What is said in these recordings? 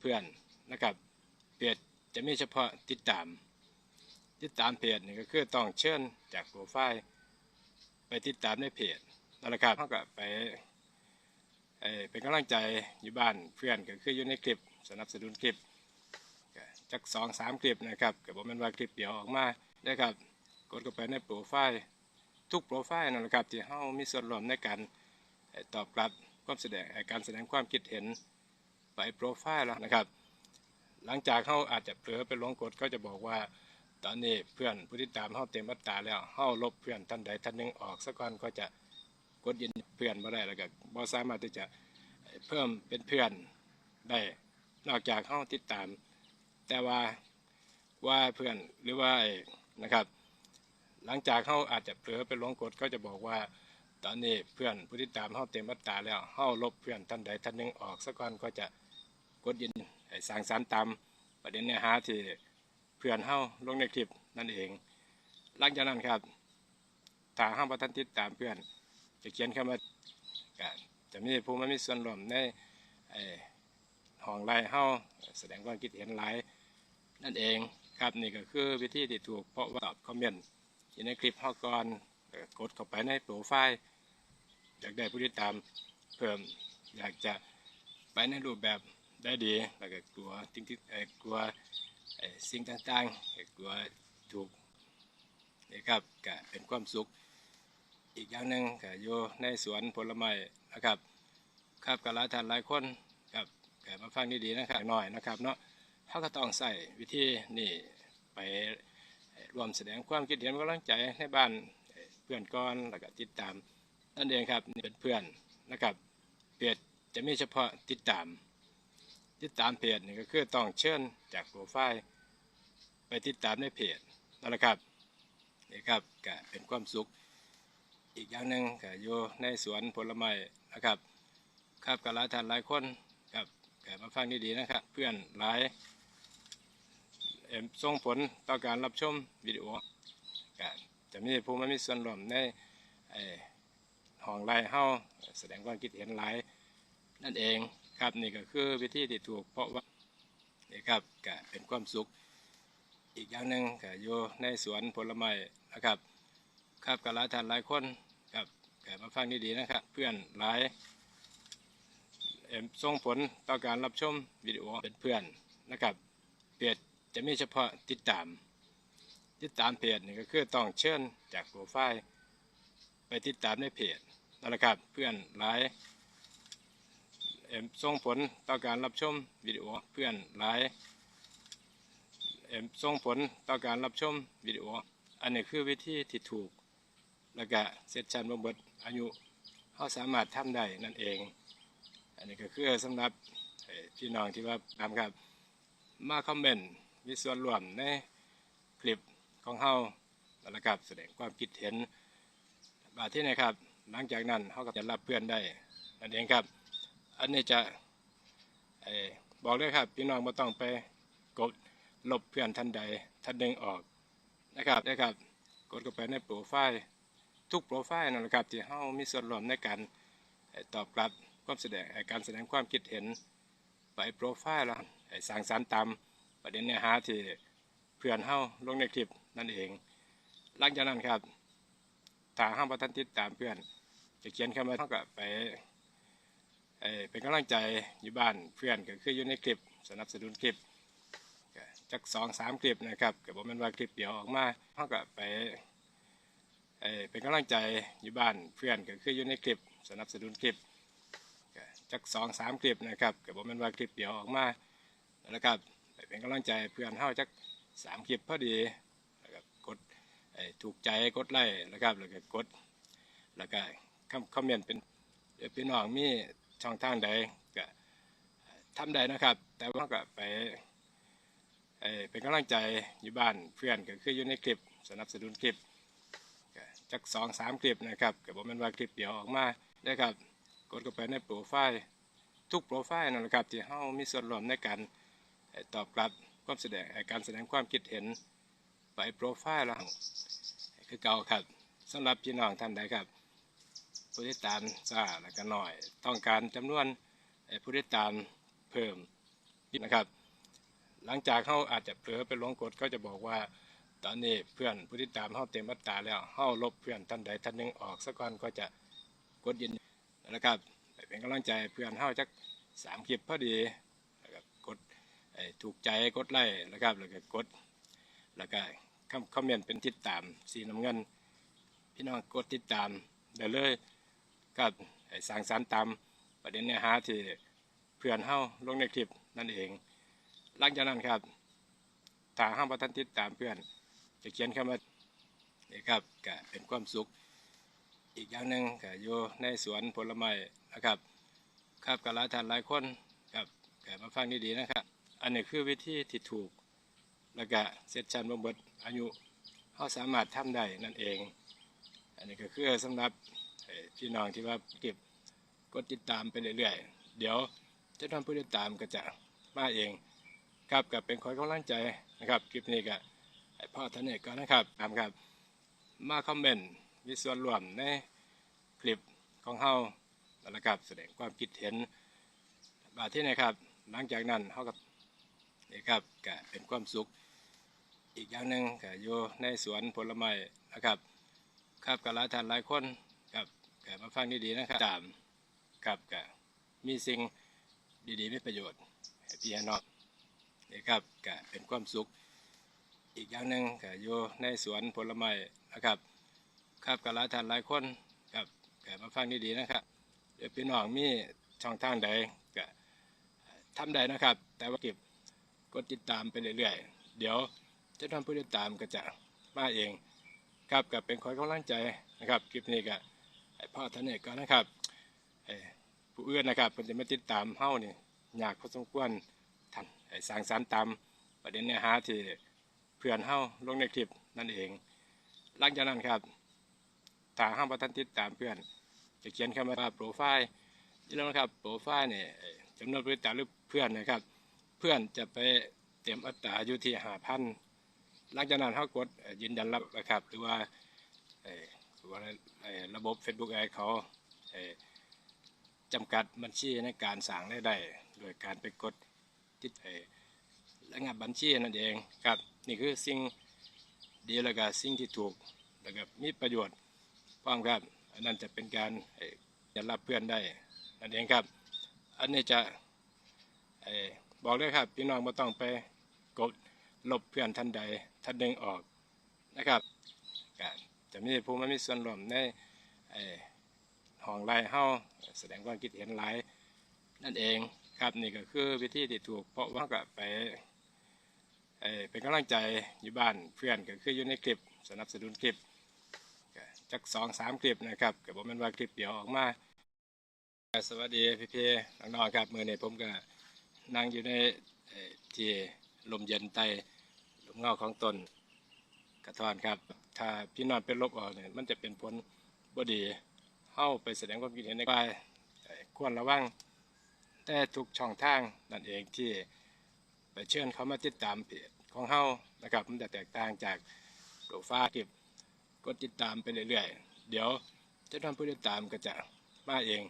เพื่อนนะครับเพจจะมีเฉพาะติดตาม ติดตามเพจนี่ก็คือต้องเชิญจากโปรไฟล์ไปติดตามในเพจนั่นแหละครับเขาก็ไปเป็นกำลังใจอยู่บ้านเพื่อนก็คืออยู่ในคลิปสนับสนุนคลิปจักสองสามคลิปนะครับก็บอกมันว่าคลิปเดียวออกมาได้ครับกดเข้าไปในโปรไฟล์ทุกโปรไฟล์นั่นแหละครับที่เฮามีส่วนร่วมในการตอบรับความแสดงการแสดงความคิดเห็น ไปโปรไฟล์แล้วนะครับ หลังจากเขาอาจจะเผลอไปลงกดก็จะบอกว่า ตอนนี้เพื่อนผู้ติดตามเขาเต็มอัตราแล้วเขาลบเพื่อนท่านใดท่านหนึ่งออกสักก่อนก็จะกดยินเพื่อนมาได้แล้วก็บ่สามารถที่จะเพิ่มเป็นเพื่อนได้นอกจากเข้าติดตาม แต่ว่าว่าเพื่อนหรือว่านะครับ หลังจากเขาอาจจะเผลอไปลงกดก็จะบอกว่า ตอนนี้เพื่อนผู้ติดตามเข้าเต็มอัตราแล้วเข้าลบเพื่อนท่านใดท่านหนึ่งออกสักก่อนก็จะ กดยินสร้างสรรค์ตามประเด็นเนื้อหาที่เพื่อนเฮาลงในคลิปนั่นเอง หลังจากนั้นครับถ้าห้ามประทันติดตามเพื่อน จะเขียนคำว่าก็จะมีผู้มามีส่วนร่วมในห้องไล่เฮาแสดงความคิดเห็นหลายนั่นเองครับนี่ก็คือวิธีที่ถูกเพราะว่าตอบคอมเมนต์อยู่ในคลิปเฮาก่อนแล้วก็กดเข้าไปในโปรไฟล์อยากได้ผู้ติดตามเพิ่มอยากจะไปในรูปแบบ ได้ดีแล้วก็กลัวทิ้งที่กลัวสิ่งต่างๆกลัวถูกนี่ครับก็เป็นความสุข อีกอย่างหนึ่งก็อยู่ในสวนผลไม้นะครับ ครับก็หลาทานหลายคนครับก็มาฟังดีๆนะครับหน่อยนะครับเนาะเขาก็ต้องใส่วิธีนี่ไปรวมแสดงความคิดเห็นกำลังใจในบ้านเอ่อเพื่อนก่อนแล้วก็ติดตามนั่นเองครับนี่เป็นเพื่อนนะครับเพจจะมีเฉพาะติดตาม ติดตามเพจนี่ก็คือต้องเชิญจากโปรไฟล์ไปติดตามในเพจนั่นแหละครับนี่ครับก็เป็นความสุข อีกอย่างหนึ่งก็อยู่ในสวนผลไม้นะครับ ครับก็หลายท่านหลายคนครับก็มาฟังดีๆนะครับ เพื่อนหลายเอิ่มส่งผลต่อการรับชมวิดีโอก็จะมีผู้มามีส่วนร่วมในห้องไล่เฮาแสดงความคิดเห็นหลายนั่นเอง ครับนี่ก็คือวิธีที่ถูกเพราะว่านี่ครับก็เป็นความสุข อีกอย่างหนึ่งก็อยู่ในสวนผลไม้นะครับ ครับก็หลายท่านหลายคนครับก็มาฟังดีๆนะครับ เพื่อนหลายเอิ่มส่งผลต่อการรับชมวิดีโอเป็นเพื่อนนะครับเพจจะมีเฉพาะติดตาม ติดตามเพจนี่ก็คือต้องเชิญจากโปรไฟล์ไปติดตามในเพจนั่นแหละครับเพื่อนหลาย ส่งผลต่อการรับชมวิดีโอเพื่อนหลายเอมส่งผลต่อการรับชมวิดีโอ อันนี้คือวิธีที่ถูก แล้วก็เสร็จชันบำบัดอายุเขาสามารถทำได้นั่นเอง อันนี้ก็คือสำหรับพี่น้องที่ว่าทำครับมาคอมเมนต์มีส่วนร่วมในคลิปของเฮาแล้วนะครับแสดงความคิดเห็นบาที่นะครับ หลังจากนั้นเขาก็จะรับเพื่อนได้นั่นเองครับ อันนี้จะอบอกเลยครับพี่น้องไม่ต้องไปกดลบเพื่อนท่านใดท่านหนึ่งออกนะครับนะครับ กดเข้าไปในโปรไฟล์ทุกโปรไฟล์นะครับที่เฮามีส่วนร่วมในการตอบรับความแสดงการแสดงความคิดเห็นไปโปรไฟล์แล้วเอ่อสร้างสรรค์ตามประเด็นเนื้อหาที่เพื่อนเฮาลงในคลิปนั่นเอง หลังจากนั้นครับถ้าห้ามประทันติดตามเพื่อน จะเขียนคำว่าเท่ากับไป เป็นกำลังใจอยู่บ้านเพื่อนก็คืออยู่ในคลิปสนับสนุนคลิปจักสองสามคลิปนะครับก็บอกมันว่าคลิปเดียวออกมาเขาก็ไปเป็นกำลังใจอยู่บ้านเพื่อนก็คืออยู่ในคลิปสนับสนุนคลิปจักสองสามคลิปนะครับก็บอกมันว่าคลิปเดียวออกมานะครับไปเป็นกำลังใจเพื่อนเฮาจักสามคลิปพอดีแล้วก็กดถูกใจกดไลค์นะครับแล้วก็กดแล้วก็คอมเมนต์เป็นเอ่อพี่น้องมี ช่องทางใดก็ทำได้นะครับ แต่ว่าก็ไปเป็นกำลังใจอยู่บ้านเพื่อนก็คืออยู่ในคลิปสนับสนุนคลิปจักสองสามคลิปนะครับก็บอกมันว่าคลิปเดียวออกมาได้ครับกดเข้าไปในโปรไฟล์ทุกโปรไฟล์นั่นแหละครับที่เฮามีส่วนร่วมในการตอบรับความแสดงการแสดงความคิดเห็นไปโปรไฟล์แล้วคือเก่าครับสำหรับพี่น้องท่านใดครับ ผู้ติดตามซาแล้วก็หน่อย ต้องการจำนวนผู้ติดตามเพิ่มนะครับ หลังจากเขาอาจจะเผลอไปลงกดก็จะบอกว่า ตอนนี้เพื่อนผู้ติดตามเขาเต็มอัตราแล้วเขาลบเพื่อนท่านใดท่านหนึ่งออกสักก่อนก็จะกดยินนะครับเป็นกำลังใจเพื่อนเขาจักสามคลิปพอดีนะครับกดถูกใจกดไลค์นะครับแล้วก็กดแล้วก็คำคอมเมนต์เป็นติดตามสีน้ำเงิน พี่น้องกดติดตามได้เลย ครับไอ้สร้างสรรค์ตามประเด็นเนื้อหาที่เพื่อนเฮาลงในคลิปนั่นเอง หลังจากนั้นครับถ้าห้ามประทันติดตามเพื่อน จะเขียนคำว่านี่ครับก็เป็นความสุข อีกอย่างหนึ่งก็อยู่ในสวนผลไม้นะครับ ครับกับหลายท่านหลายคนครับก็มาฟังดีๆนะครับ อันนี้คือวิธีที่ถูก แล้วก็เสร็จชันบำบัดอายุเขาสามารถทำได้นั่นเอง อันนี้ก็คือสำหรับ พี่น้องที่ว่าเก็บกดติดตามไปเรื่อยๆ เดี๋ยวจะทำผู้ติดตามก็จะมาเอง ครับกับเป็นคอยกำลังใจนะครับคลิปนี้ก็ให้พ่อท่านเอกก่อนนะครับตามครับมาคอมเมนต์มีส่วนร่วมในคลิปของเฮาแล้วนะครับแสดงความคิดเห็นบาที่ไหนครับ หลังจากนั้นเฮากับนี่ครับก็เป็นความสุข อีกอย่างหนึ่งก็อยู่ในสวนผลไม้นะครับ ครับกับหลายท่านหลายคน ครับก็มาฟังดีๆนะครับตามครับก็มีสิ่งดีๆไมีประโยชน์ให้พี่น้องนี่ครับก็เป็นความสุข อีกอย่างหนึ่งก็อยู่ในสวนผลไม้นะครับ ครับกับหลายท่านหลายคนครับก็มาฟังดีๆนะครับเดี๋ยวพี่น้องมีช่องทางใดก็ทำได้นะครับ แต่ว่าเก็บกดติดตามไปเรื่อยๆ เดี๋ยวจะทำผู้ติดตามก็จะมาเอง ครับกับเป็นคอยกำลังใจนะครับคลิปนี้ก็ให้ พ่อท่านเอกก่อนะครับเอ่อผู้อื่นนะครับเพิ่นจะมาติดตามเฮานี่ยากพอสมควรท่านให้สร้างสรรค์ตามประเด็นเนื้อหาที่เพื่อนเฮาลงในคลิปนั่นเอง หลังจากนั้นครับถ้าห้ามประทันติดตามเพื่อน จะเขียนคำว่าโปรไฟล์นี่แล้วนะครับโปรไฟล์เนี่ยจำนวนผู้ติดตามหรือเพื่อนนะครับ เพื่อนจะไปเต็มอัตราอยู่ที่หาพันหลังจากนั้นเขากดยืนยันรับนะครับหรือว่า ว่าระบบ Facebook ไอเขาจำกัดบัญชีในการสั่งรายได้ โดยการไปกดติดระงับบัญชีนั่นเองครับ นี่คือสิ่งดีแล้วก็สิ่งที่ถูกแล้วก็มีประโยชน์พร้อมครับ อันนั้นจะเป็นการเอ่อยันรับเพื่อนได้นั่นเองครับ อันนี้จะบอกเลยครับพี่น้องไม่ต้องไปกดลบเพื่อนท่านใดท่านหนึ่งออกนะครับก็ จะมีผู้มามีส่วนร่วมในห้องไล่เฮาแสดงความคิดเห็นหลายนั่นเองครับนี่ก็คือวิธีที่ถูก เพราะว่าก็ไปเป็นกำลังใจอยู่บ้านเพื่อนก็คืออยู่ในคลิปสนับสนุนคลิปจักสองสามคลิปนะครับก็บอกมันว่าคลิปเดียวออกมาสวัสดีพี่ๆน้องๆครับมือนี้ผมก็นั่งอยู่ในที่ลมเย็นใต้ลมเงาของตนกระท้อนครับ ถ้าพี่นอนเป็นลบออกเนี่ยมันจะเป็นผลบดีเข้าไปแสดงความคิดเห็นในกายควรระวังแต่ทุกช่องทางนั่นเองที่ไปเชิญเขามาติดตามเพจของเฮานะครับมันจะแตกต่างจากโปรไฟล์คลิปกดติดตามไปเรื่อยๆ เดี๋ยวจะทำผู้ติดตามก็จะมาเอง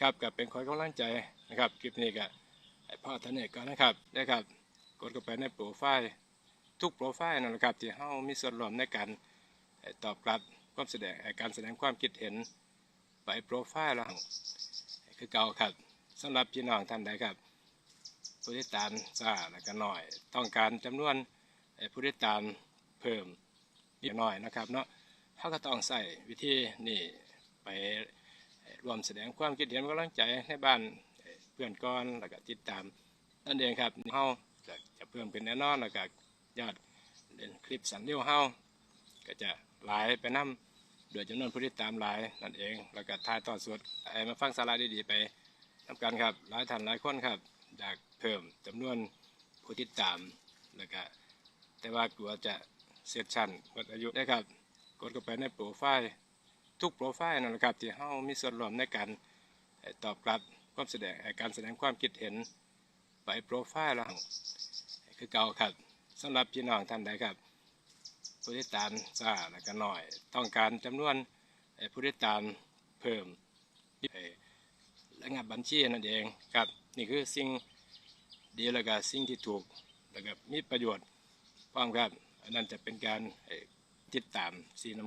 ครับกับเป็นคอยกำลังใจนะครับคลิปนี้ก็พ่อท่านเอกก่อนนะครับนะครับ กดเข้าไปในโปรไฟล์ทุกโปรไฟล์นั่นแหละครับที่เฮามีส่วนร่วมในการ ตอบรับความแสดงการแสดงความคิดเห็นไปโปรไฟล์แล้วคือเก่าครับสำหรับพี่น้องท่านใดครับ ผู้ติดตามซาแล้วก็น้อย ต้องการจำนวนผู้ติดตามเพิ่มนิดหน่อยนะครับเนาะเขาก็ต้องใส่วิธีนี่ไปรวมแสดงความคิดเห็นกำลังใจในบ้านเพื่อนก่อนแล้วก็ติดตามนั่นเองครับเฮาจะเพิ่มขึ้นแน่นอนแล้วก็ยอดเล่นคลิปสันเดียวเฮาก็จะ หลายไปนํโดยจำนวนผู้ติดตามหลายนั่นเอง แล้วก็ถ่ายทอดสดให้มาฟังสาระดีๆไปทำกันครับ หลายท่านหลายคนครับอยากเพิ่มจำนวนผู้ติดตาม แล้วก็แต่ว่ากลัวจะเสียชั้นหมดอายุได้ครับ กดเข้าไปในโปรไฟล์ทุกโปรไฟล์นั่นแหละครับที่เฮามีส่วนร่วมในการตอบรับความแสดงการแสดงความคิดเห็นไปโปรไฟล์แล้วคือเก่าครับสำหรับพี่น้องท่านใดครับ ผู้ติดตามซาแล้วก็น้อย ต้องการจำนวนผู้ติดตามเพิ่มเอ่อระงับบัญชีนั่นเองครับนี่คือสิ่งดีแล้วก็สิ่งที่ถูกแล้วก็มีประโยชน์พร้อมครับอันนั้นจะเป็นการติดตามสีน้ำ